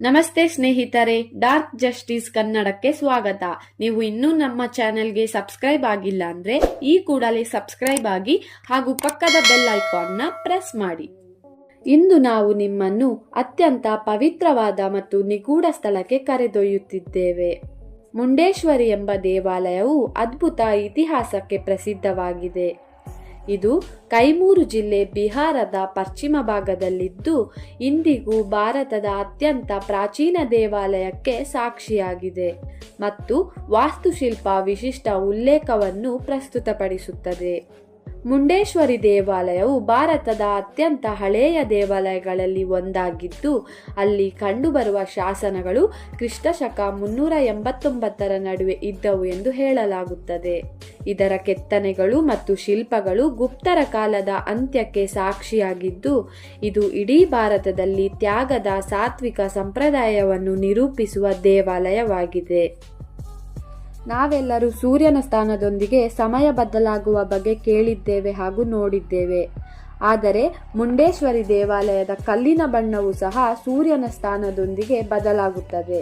ನಮಸ್ತೆ ಸ್ನೇಹಿತರೆ dark justice ಕನ್ನಡಕ್ಕೆ ಸ್ವಾಗತ. ನೀವು ಇನ್ನೂ ನಮ್ಮ ಚಾನೆಲ್ಗೆ ಸಬ್ಸ್ಕ್ರೈಬ್ ಆಗಿಲ್ಲ ಅಂದ್ರೆ ಈ ಕೂಡಲೇ ಸಬ್ಸ್ಕ್ರೈಬ್ ಆಗಿ ಹಾಗೂ ಪಕ್ಕದ ಬೆಲ್ ಐಕಾನ್ನ ಪ್ರೆಸ್ ಮಾಡಿ. ಇಂದು ನಾವು ನಿಮ್ಮನ್ನು ಅತ್ಯಂತ ಪವಿತ್ರವಾದ ಮತ್ತು ನಿಗೂಢ ಸ್ಥಳಕ್ಕೆ ಕರೆದೊಯ್ಯುತ್ತಿದ್ದೇವೆ. ಮುಂಡೇಶ್ವರಿ ಎಂಬ ದೇವಾಲಯವು ಅದ್ಭುತ ಇತಿಹಾಸಕ್ಕೆ ಪ್ರಸಿದ್ಧವಾಗಿದೆ. ಇದು ಕೈಮೂರು ಜಿಲ್ಲೆ ಬಿಹಾರದ ಪಶ್ಚಿಮ ಭಾಗದಲ್ಲಿದ್ದು, ಇಂದಿಗೂ ಭಾರತದ ಅತ್ಯಂತ ಪ್ರಾಚೀನ ದೇವಾಲಯಕ್ಕೆ ಸಾಕ್ಷಿಯಾಗಿದೆ ಮತ್ತು ವಾಸ್ತುಶಿಲ್ಪ ವಿಶಿಷ್ಟ ಉಲ್ಲೇಖವನ್ನು ಪ್ರಸ್ತುತಪಡಿಸುತ್ತದೆ. ಮುಂಡೇಶ್ವರಿ ದೇವಾಲಯವು ಭಾರತದ ಅತ್ಯಂತ ಹಳೆಯ ದೇವಾಲಯಗಳಲ್ಲಿ ಒಂದಾಗಿದ್ದು, ಅಲ್ಲಿ ಕಂಡುಬರುವ ಶಾಸನಗಳು ಕ್ರಿಸ್ತಶಕ ಮುನ್ನೂರ ಎಂಬತ್ತೊಂಬತ್ತರ ನಡುವೆ ಇದ್ದವು ಎಂದು ಹೇಳಲಾಗುತ್ತದೆ. ಇದರ ಕೆತ್ತನೆಗಳು ಮತ್ತು ಶಿಲ್ಪಗಳು ಗುಪ್ತರ ಕಾಲದ ಅಂತ್ಯಕ್ಕೆ ಸಾಕ್ಷಿಯಾಗಿದ್ದು, ಇದು ಇಡೀ ಭಾರತದಲ್ಲಿ ತ್ಯಾಗದ ಸಾತ್ವಿಕ ಸಂಪ್ರದಾಯವನ್ನು ನಿರೂಪಿಸುವ ದೇವಾಲಯವಾಗಿದೆ. ನಾವೆಲ್ಲರೂ ಸೂರ್ಯನ ಸ್ಥಾನದೊಂದಿಗೆ ಸಮಯ ಬದಲಾಗುವ ಬಗ್ಗೆ ಕೇಳಿದ್ದೇವೆ ಹಾಗೂ ನೋಡಿದ್ದೇವೆ. ಆದರೆ ಮುಂಡೇಶ್ವರಿ ದೇವಾಲಯದ ಕಲ್ಲಿನ ಬಣ್ಣವು ಸಹ ಸೂರ್ಯನ ಸ್ಥಾನದೊಂದಿಗೆ ಬದಲಾಗುತ್ತದೆ.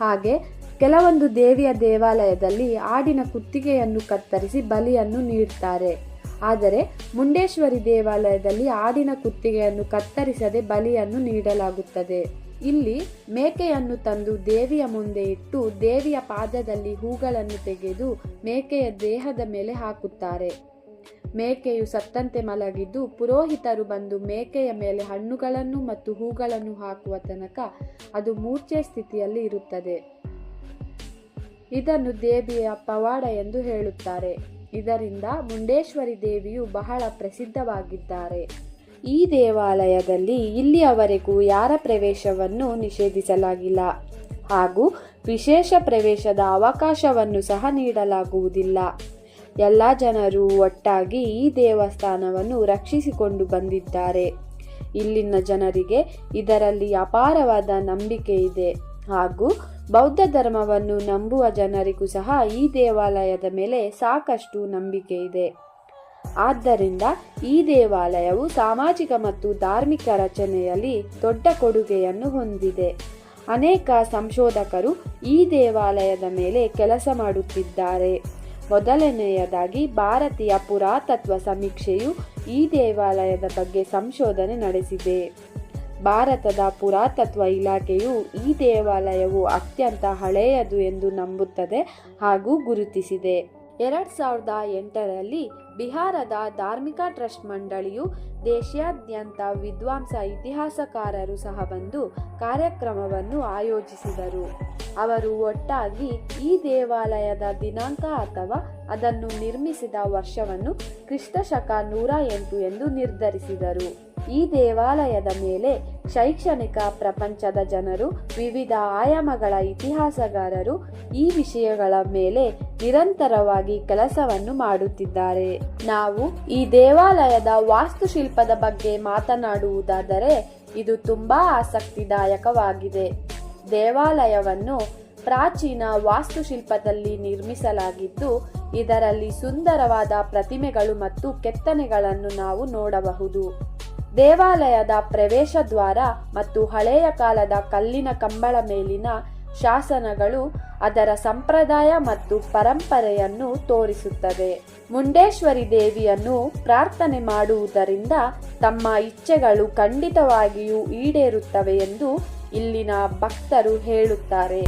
ಹಾಗೆ ಕೆಲವೊಂದು ದೇವಿಯ ದೇವಾಲಯದಲ್ಲಿ ಆಡಿನ ಕುತ್ತಿಗೆಯನ್ನು ಕತ್ತರಿಸಿ ಬಲಿಯನ್ನು ನೀಡುತ್ತಾರೆ ಆದರೆ ಮುಂಡೇಶ್ವರಿ ದೇವಾಲಯದಲ್ಲಿ ಆಡಿನ ಕುತ್ತಿಗೆಯನ್ನು ಕತ್ತರಿಸದೆ ಬಲಿಯನ್ನು ನೀಡಲಾಗುತ್ತದೆ. ಇಲ್ಲಿ ಮೇಕೆಯನ್ನು ತಂದು ದೇವಿಯ ಮುಂದೆ ಇಟ್ಟು ದೇವಿಯ ಪಾದದಲ್ಲಿ ಹೂಗಳನ್ನು ತೆಗೆದು ಮೇಕೆಯ ದೇಹದ ಮೇಲೆ ಹಾಕುತ್ತಾರೆ. ಮೇಕೆಯು ಸತ್ತಂತೆ ಮಲಗಿದ್ದು ಪುರೋಹಿತರು ಬಂದು ಮೇಕೆಯ ಮೇಲೆ ಹಣ್ಣುಗಳನ್ನು ಮತ್ತು ಹೂಗಳನ್ನು ಹಾಕುವ ತನಕ ಅದು ಮೂರ್ಛೆ ಸ್ಥಿತಿಯಲ್ಲಿ ಇರುತ್ತದೆ. ಇದನ್ನು ದೇವಿಯ ಪವಾಡ ಎಂದು ಹೇಳುತ್ತಾರೆ. ಇದರಿಂದ ಮುಂಡೇಶ್ವರಿ ದೇವಿಯು ಬಹಳ ಪ್ರಸಿದ್ಧವಾಗಿದ್ದಾರೆ. ಈ ದೇವಾಲಯದಲ್ಲಿ ಇಲ್ಲಿಯವರೆಗೂ ಯಾರ ಪ್ರವೇಶವನ್ನು ನಿಷೇಧಿಸಲಾಗಿಲ್ಲ ಹಾಗೂ ವಿಶೇಷ ಪ್ರವೇಶದ ಅವಕಾಶವನ್ನು ಸಹ ನೀಡಲಾಗುವುದಿಲ್ಲ. ಎಲ್ಲ ಜನರು ಒಟ್ಟಾಗಿ ಈ ದೇವಸ್ಥಾನವನ್ನು ರಕ್ಷಿಸಿಕೊಂಡು ಬಂದಿದ್ದಾರೆ. ಇಲ್ಲಿನ ಜನರಿಗೆ ಇದರಲ್ಲಿ ಅಪಾರವಾದ ನಂಬಿಕೆ ಇದೆ ಹಾಗೂ ಬೌದ್ಧ ಧರ್ಮವನ್ನು ನಂಬುವ ಜನರಿಗೂ ಸಹ ಈ ದೇವಾಲಯದ ಮೇಲೆ ಸಾಕಷ್ಟು ನಂಬಿಕೆ ಇದೆ. ಆದ್ದರಿಂದ ಈ ದೇವಾಲಯವು ಸಾಮಾಜಿಕ ಮತ್ತು ಧಾರ್ಮಿಕ ರಚನೆಯಲ್ಲಿ ದೊಡ್ಡ ಕೊಡುಗೆಯನ್ನು ಹೊಂದಿದೆ. ಅನೇಕ ಸಂಶೋಧಕರು ಈ ದೇವಾಲಯದ ಮೇಲೆ ಕೆಲಸ ಮಾಡುತ್ತಿದ್ದಾರೆ. ಮೊದಲನೆಯದಾಗಿ ಭಾರತೀಯ ಪುರಾತತ್ವ ಸಮೀಕ್ಷೆಯು ಈ ದೇವಾಲಯದ ಬಗ್ಗೆ ಸಂಶೋಧನೆ ನಡೆಸಿದೆ. ಭಾರತದ ಪುರಾತತ್ವ ಇಲಾಖೆಯು ಈ ದೇವಾಲಯವು ಅತ್ಯಂತ ಹಳೆಯದು ಎಂದು ನಂಬುತ್ತದೆ ಹಾಗೂ ಗುರುತಿಸಿದೆ. ಎರಡ್ ಸಾವಿರದ ಎಂಟರಲ್ಲಿ ಬಿಹಾರದ ಧಾರ್ಮಿಕ ಟ್ರಸ್ಟ್ ಮಂಡಳಿಯು ದೇಶಾದ್ಯಂತ ವಿದ್ವಾಂಸ ಇತಿಹಾಸಕಾರರು ಸಹ ಬಂದು ಕಾರ್ಯಕ್ರಮವನ್ನು ಆಯೋಜಿಸಿದರು. ಅವರು ಒಟ್ಟಾಗಿ ಈ ದೇವಾಲಯದ ದಿನಾಂಕ ಅಥವಾ ಅದನ್ನು ನಿರ್ಮಿಸಿದ ವರ್ಷವನ್ನು ಕ್ರಿಸ್ತಶಕ ನೂರ ಎಂಟು ಎಂದು ನಿರ್ಧರಿಸಿದರು. ಈ ದೇವಾಲಯದ ಮೇಲೆ ಶೈಕ್ಷಣಿಕ ಪ್ರಪಂಚದ ಜನರು, ವಿವಿಧ ಆಯಾಮಗಳ ಇತಿಹಾಸಗಾರರು ಈ ವಿಷಯಗಳ ಮೇಲೆ ನಿರಂತರವಾಗಿ ಕೆಲಸವನ್ನು ಮಾಡುತ್ತಿದ್ದಾರೆ. ನಾವು ಈ ದೇವಾಲಯದ ವಾಸ್ತುಶಿಲ್ಪದ ಬಗ್ಗೆ ಮಾತನಾಡುವುದಾದರೆ ಇದು ತುಂಬಾ ಆಸಕ್ತಿದಾಯಕವಾಗಿದೆ. ದೇವಾಲಯವನ್ನು ಪ್ರಾಚೀನ ವಾಸ್ತುಶಿಲ್ಪದಲ್ಲಿ ನಿರ್ಮಿಸಲಾಗಿದ್ದು, ಇದರಲ್ಲಿ ಸುಂದರವಾದ ಪ್ರತಿಮೆಗಳು ಮತ್ತು ಕೆತ್ತನೆಗಳನ್ನು ನಾವು ನೋಡಬಹುದು. ದೇವಾಲಯದ ಪ್ರವೇಶ ದ್ವಾರ ಮತ್ತು ಹಳೆಯ ಕಾಲದ ಕಲ್ಲಿನ ಕಂಬಳ ಮೇಲಿನ ಶಾಸನಗಳು ಅದರ ಸಂಪ್ರದಾಯ ಮತ್ತು ಪರಂಪರೆಯನ್ನು ತೋರಿಸುತ್ತದೆ ಮುಂಡೇಶ್ವರಿ ದೇವಿಯನ್ನು ಪ್ರಾರ್ಥನೆ ಮಾಡುವುದರಿಂದ ತಮ್ಮ ಇಚ್ಛೆಗಳು ಖಂಡಿತವಾಗಿಯೂ ಈಡೇರುತ್ತವೆ ಎಂದು ಇಲ್ಲಿನ ಭಕ್ತರು ಹೇಳುತ್ತಾರೆ.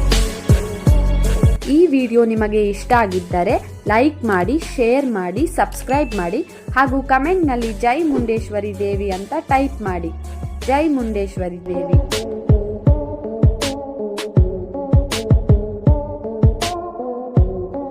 ಈ ವಿಡಿಯೋ ನಿಮಗೆ ಇಷ್ಟ ಆಗಿದ್ದರೆ ಲೈಕ್ ಮಾಡಿ, ಶೇರ್ ಮಾಡಿ, ಸಬ್ಸ್ಕ್ರೈಬ್ ಮಾಡಿ ಹಾಗೂ ಕಮೆಂಟ್ನಲ್ಲಿ ಜೈ ಮುಂಡೇಶ್ವರಿ ದೇವಿ ಅಂತ ಟೈಪ್ ಮಾಡಿ. ಜೈ ಮುಂಡೇಶ್ವರಿ ದೇವಿ.